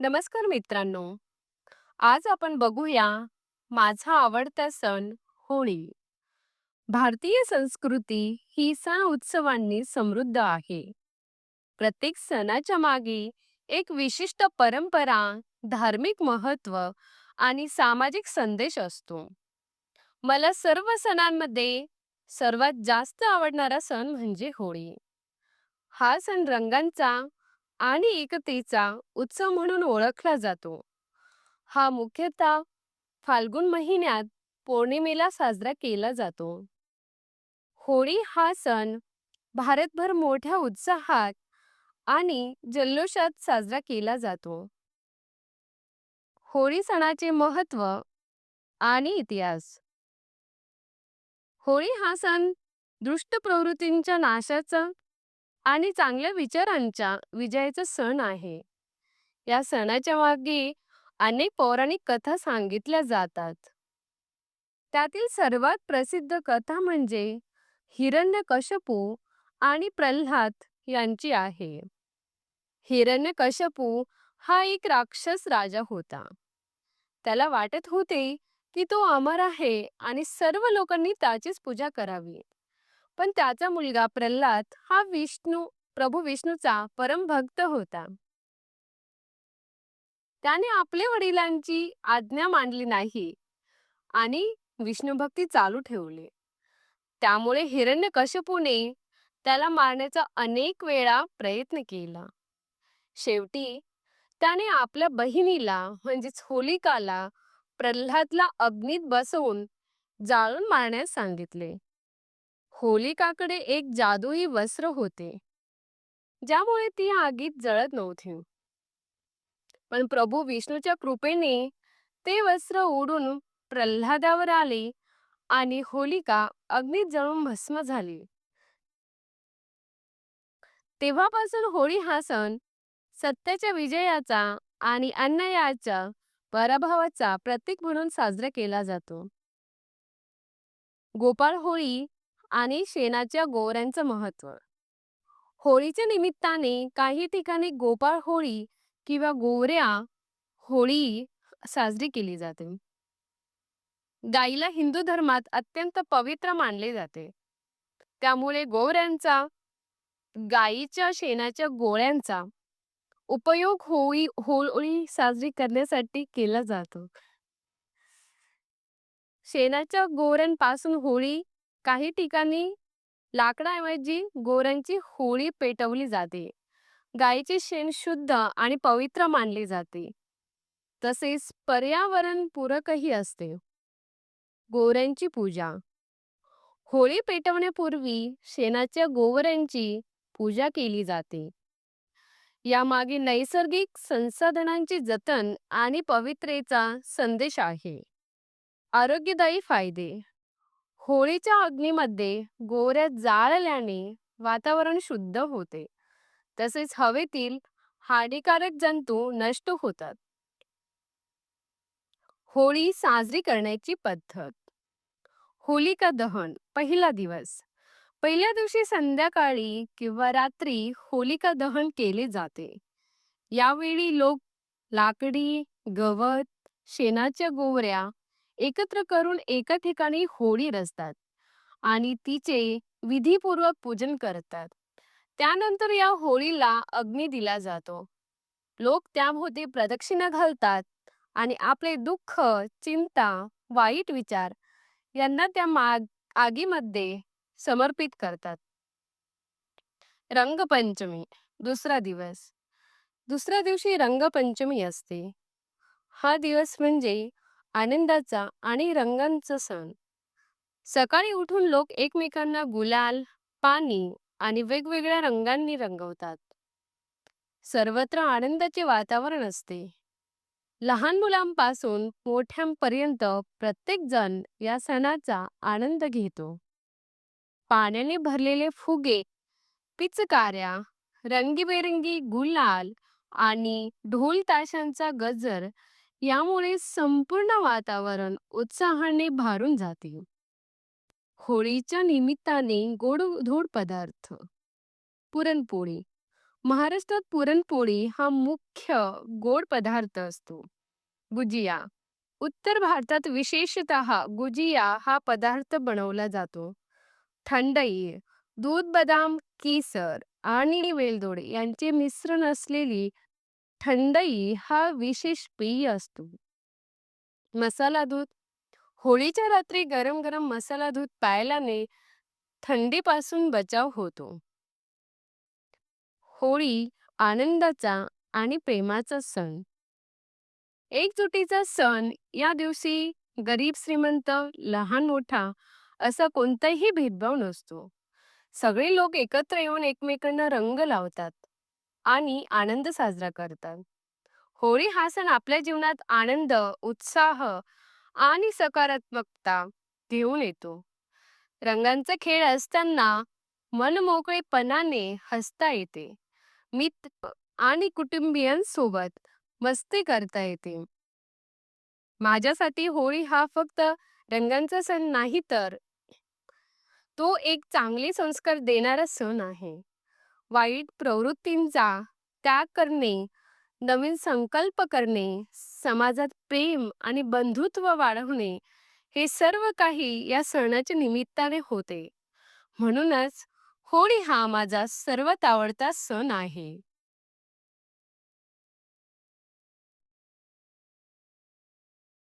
नमस्कार मित्रांनो. आज आपण बघूया माझा आवडता सण होळी. भारतीय संस्कृती ही सण उत्सवांनी समृद्ध आहे. प्रत्येक सणाच्या मागे एक विशिष्ट परंपरा धार्मिक महत्त्व आणि सामाजिक संदेश असतो. मला सर्व सणांमध्ये सर्वात जास्त आवडणारा सण म्हणजे होळी. हा सण रंगांचा आणि एकतेचा उत्सव म्हणून ओळखला जातो. हा मुख्यतः फाल्गुन महिन्यात पौर्णिमेला साजरा केला जातो. होळी हा सण भारतभर मोठ्या उत्साहात आणि जल्लोषात साजरा केला जातो. होळी सणाचे महत्त्व आणि इतिहास. होळी हा सण दुष्ट प्रवृत्तींच्या नाशाचा आणि चांगल्या विचारांच्या विजयाचा सण आहे. या सणाच्या मागे अनेक पौराणिक कथा सांगितल्या जातात. त्यातील सर्वात प्रसिद्ध कथा म्हणजे हिरण्यकशपू आणि प्रल्हाद यांची आहे. हिरण्यकशपू हा एक राक्षस राजा होता. त्याला वाटत होते की तो अमर आहे आणि सर्व लोकांनी त्याचीच पूजा करावी. पण त्याचा मुलगा प्रल्हाद हा विष्णू प्रभू विष्णूचा परमभक्त होता. त्याने आपल्या वडिलांची आज्ञा मांडली नाही आणि विष्णुभक्ती चालू ठेवली. त्यामुळे हिरण्यकश्यपूने त्याला मारण्याचा अनेक वेळा प्रयत्न केला. शेवटी त्याने आपल्या बहिणीला म्हणजेच होलिकाला प्रल्हादला अग्नीत बसवून जाळून मारण्यास सांगितले. होलिकाकडे एक जादुई वस्त्र होते ज्यामुळे ती आगीत जळत नव्हती. पण प्रभू विष्णूच्या कृपेने ते वस्त्र उडून प्रल्हादावर आले आणि होलिका अग्नीत जळून भस्म झाली. तेव्हापासून होळी हा सण सत्याच्या विजयाचा आणि अन्यायाच्या पराभवाचा प्रतीक म्हणून साजरा केला जातो. गोपाळ होळी आणि शेणाच्या गोवऱ्यांचं महत्त्व होळीच्या निमित्ताने काही ठिकाणी गोपाळ होळी किंवा गोवऱ्या होळी साजरी केली जाते. गाईला हिंदू धर्मात अत्यंत पवित्र मानले जाते. त्यामुळे गोवऱ्यांचा गाईच्या शेणाच्या गोळ्यांचा उपयोग होळी होळी साजरी करण्यासाठी केला जातो. शेणाच्या गोऱ्यांपासून होळी काही ठिकाणी लाकडाऐवजी गोऱ्यांची होळी पेटवली जाते. गायीचे शेण शुद्ध आणि पवित्र मानले जाते. तसेच पर्यावरणपूरकही असते. गोऱ्यांची पूजा. होळी पेटवण्यापूर्वी शेणाच्या गोवऱ्यांची पूजा केली जाते. यामागे नैसर्गिक संसाधनांचे जतन आणि पवित्रेचा संदेश आहे. आरोग्यदायी फायदे. होळीच्या अग्नीमध्ये गोऱ्या जाळल्याने वातावरण शुद्ध होते. तसेच हवेतील हानिकारक जंतू नष्ट होतात. होळी साजरी करण्याची पद्धत. होलिका दहन पहिला दिवस. पहिल्या दिवशी संध्याकाळी किंवा रात्री होलिका दहन केले जाते. यावेळी लोक लाकडी गवत शेणाच्या गोवऱ्या एकत्र करून एका ठिकाणी होळी रचतात आणि तिचे विधीपूर्वक पूजन करतात. त्यानंतर या होळीला अग्नी दिला जातो. लोक त्यामध्ये प्रदक्षिणा घालतात आणि आपले दुःख चिंता वाईट विचार यांना त्या माग आगीमध्ये समर्पित करतात. रंगपंचमी दुसरा दिवस. दुसऱ्या दिवशी रंगपंचमी असते. हा दिवस म्हणजे आनंदाचा आणि रंगांचा सण. सकाळी उठून लोक एकमेकांना गुलाल पाणी आणि वेगवेगळ्या रंगांनी रंगवतात. सर्वत्र आनंदाचे वातावरण असते. लहान मुलांपासून मोठ्यांपर्यंत प्रत्येक जण या सणाचा आनंद घेतो. पाण्याने भरलेले फुगे पिचकाऱ्या रंगीबेरंगी गुलाल आणि ढोल ताशांचा गजर यामुळे संपूर्ण वातावरण उत्साहाने भारून जाते होळीच्या निमित्ताने गोड धोड पदार्थ पुरणपोळी महाराष्ट्रात पुरणपोळी हा मुख्य गोड पदार्थ असतो. गुजिया उत्तर भारतात विशेषतः गुजिया हा पदार्थ बनवला जातो. थंडई दूध, बदाम, केसर आणि वेलदोडे यांचे मिश्रण असलेली थंडई हा विशेष पेय असतो. मसाला दूध होळीच्या रात्री गरम गरम मसाला दूध प्यायल्याने थंडीपासून बचाव होतो. होळी आनंदाचा आणि प्रेमाचा सण एकजुटीचा सण या दिवशी गरीब श्रीमंत लहान मोठा असा कोणताही भेदभाव नसतो सगळे लोक एकत्र येऊन एकमेकांना रंग लावतात आणि आनंद साजरा करतात. होळी हा सण आपल्या जीवनात आनंद उत्साह आणि सकारात्मकता घेऊन येतो. रंगांचा खेळ असताना मनमोकळेपणाने हसता येते. मित्र आणि कुटुंबियांसोबत मस्ती करता येते. माझ्यासाठी होळी हा फक्त रंगांचा सण नाही तर तो एक चांगले संस्कार देणारा सण आहे. वाईट प्रवृत्तींचा त्याग करणे नवीन संकल्प करणे समाजात प्रेम आणि बंधुत्व वाढवणे हे सर्व काही या सणाच्या निमित्ताने होते. म्हणूनच होळी हा माझा सर्वात आवडता सण आहे.